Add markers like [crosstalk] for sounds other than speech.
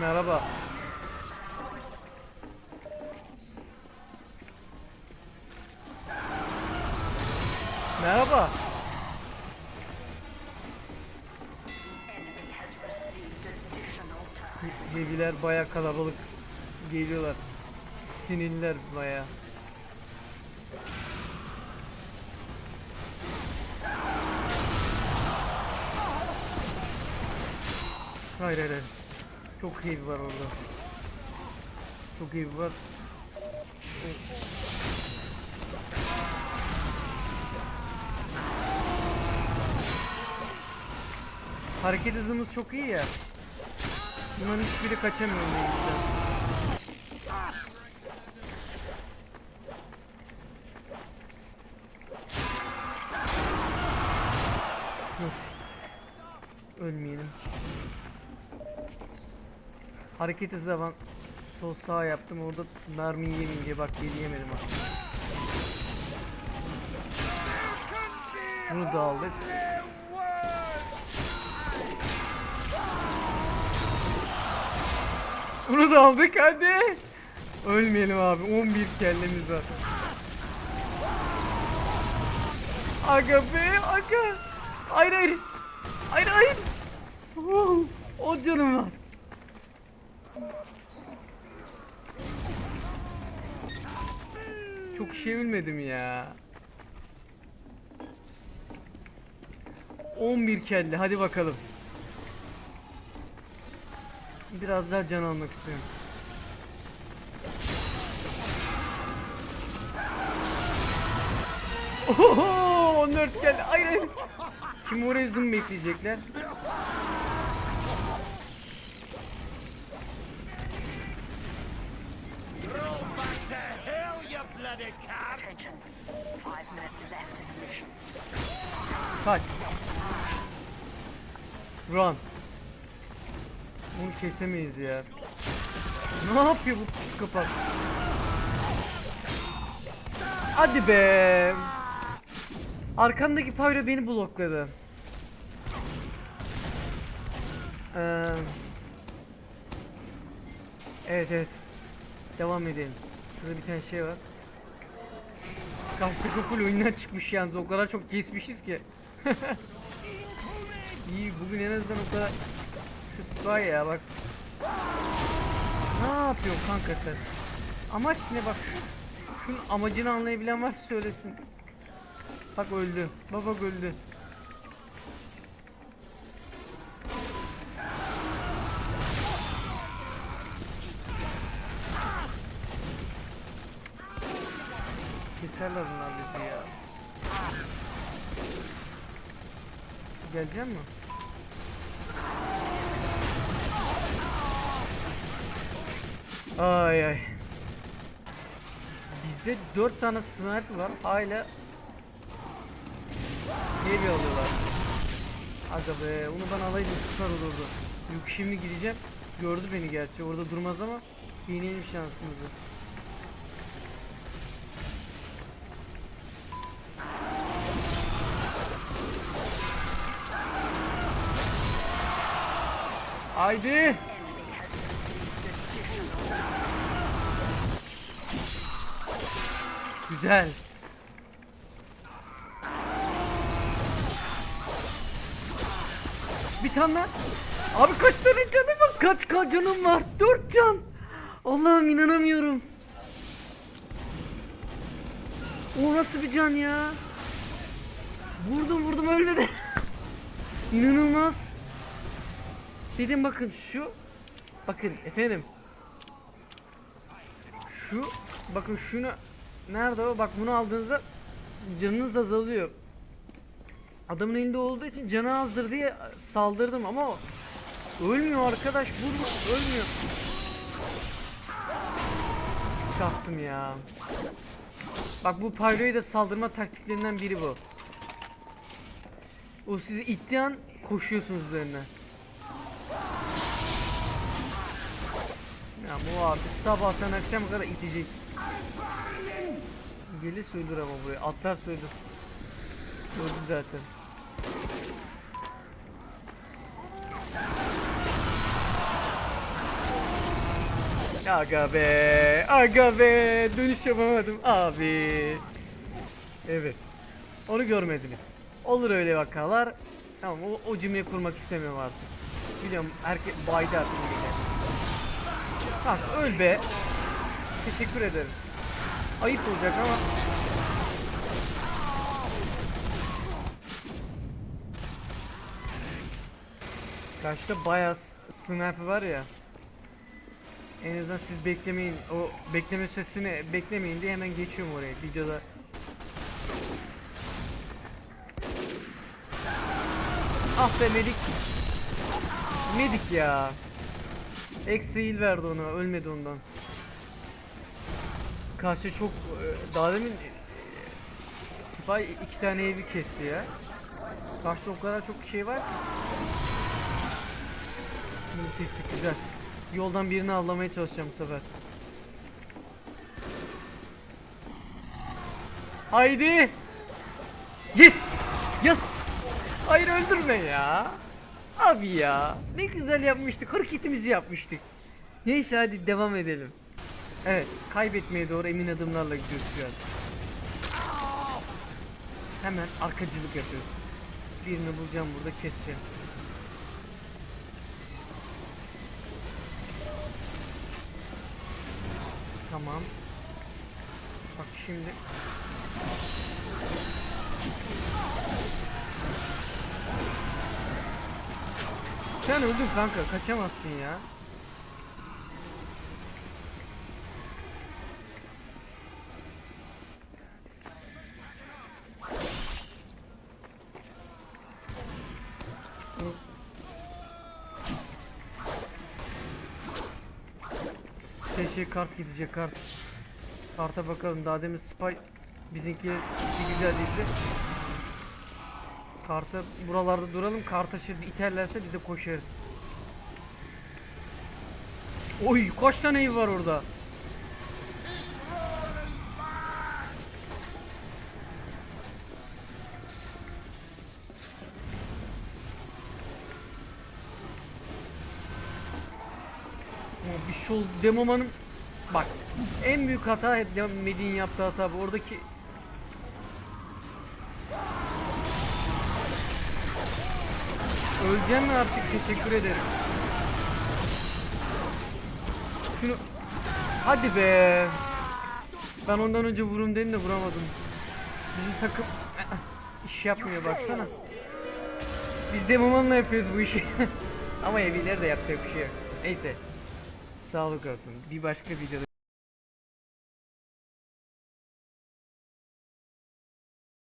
Merhaba. Merhaba. Geceler baya kalabalık geliyorlar. Sinirliler baya. Hayır hayır hayır. Çok heavy var orada. Çok heavy var. Hareket hızımız çok iyi ya. Bunların hiçbiri kaçamıyor neyse. Ölmeyelim. Hareket hızı ben sol sağ yaptım orada mermi yemeyince bak yemedim ha. Bunu da aldık. Bunu da aldık hadi. Ölmeyelim abi 11 kellemiz var. Aga be aga. Hayır hayır. Hayır hayır. Oh, o canım var. Çok şey ölmedim ya. 11 kelle hadi bakalım. Biraz daha can almak istiyorum. Oho 14 kelle hayır. Kim oraya zoom bekleyecekler? Kaç. Run. Bunu kesemeyiz ya. Ne yapıyor bu psikopat? Hadi be. Arkamdaki Pyro beni blokladı. Ee, evet evet. Devam edelim. Şurada bir tane şey var. Karşı full oyundan çıkmış yalnız o kadar çok kesmişiz ki. [laughs] İyi bugün en azından o kadar var ya bak. Ne yapıyorsun kanka sen? Amaç ne bak şu- şunun amacını anlayabilen varsa söylesin. Bak öldü. Baba öldü. Keserler bunlar bizi ya. Gelecek mi? Ay ay. Bizde 4 tane sniper var. Hala bir alıyorlar. Aga be onu ben alaydım süper olurdu. Yok şimdi gideceğim. Gördü beni gerçi orada durmaz ama deneyelim şansımızı. Haydi. Güzel. Bir tane. Abi kaç tane canım var? Kaç kaç canım var? Dört can. Allah'ım inanamıyorum. O nasıl bir can ya? Vurdum vurdum ölmedi. [laughs] İnanılmaz. Dedim bakın şu. Bakın efendim. Şu. Bakın şunu. Nerede o? Bak bunu aldığınızda canınız azalıyor. Adamın elinde olduğu için canı azdır diye saldırdım ama ölmüyor arkadaş. Vur ölmüyor. Çaktım ya. Bak bu Pyro'ya da saldırma taktiklerinden biri bu. O sizi ittiği an koşuyorsunuz üzerine. Ya bu artık sabahtan akşam kadar itecek. Gelir söylür ama buraya. Atlar söylür. Öldü zaten. Aga be, aga be, dönüş yapamadım abi. Evet, onu görmediniz. Olur öyle vakalar. Tamam, o, o cümleyi kurmak istemiyorum artık. Biliyorum, herkes baydı artık Bak, öl be. Teşekkür ederim. Ayıp olacak ama. Karşıda bayağı sniper var ya. En azından siz beklemeyin. O bekleme sesini beklemeyin diye hemen geçiyorum oraya videoda. Ah be medik. Medik ya. Eksi heal verdi ona. Ölmedi ondan. Karşı çok e, daha demin e, Spy iki tane evi kesti ya. Karşıda o kadar çok şey var ki. Müthiş güzel. Yoldan birini avlamaya çalışacağım bu sefer. Haydi. Yes. Yes. Hayır öldürme ya. Abi ya. Ne güzel yapmıştık. Hareketimizi yapmıştık. Neyse hadi devam edelim. Evet. Kaybetmeye doğru emin adımlarla gidiyoruz şu an. Hemen arkacılık yapıyoruz. Birini bulacağım burada keseceğim. Tamam. Bak şimdi. Sen öldün kanka kaçamazsın ya. Şey kart gidecek kart. Karta bakalım daha demin spy bizimki güzel değildi. Karta buralarda duralım. Karta iterlerse biz de koşarız. Oy kaç tane ev var orada? Bir şol demomanın bak en büyük hata Medin yaptığı hata bu oradaki Öleceğim mi artık teşekkür ederim. Şunu hadi be. Ben ondan önce vurum dedim de vuramadım. Bizim takım iş yapmıyor baksana. Biz de Muman'la yapıyoruz bu işi. [laughs] Ama evliler de yapacak bir şey yok. Neyse. Sağlık olsun. Bir başka videoda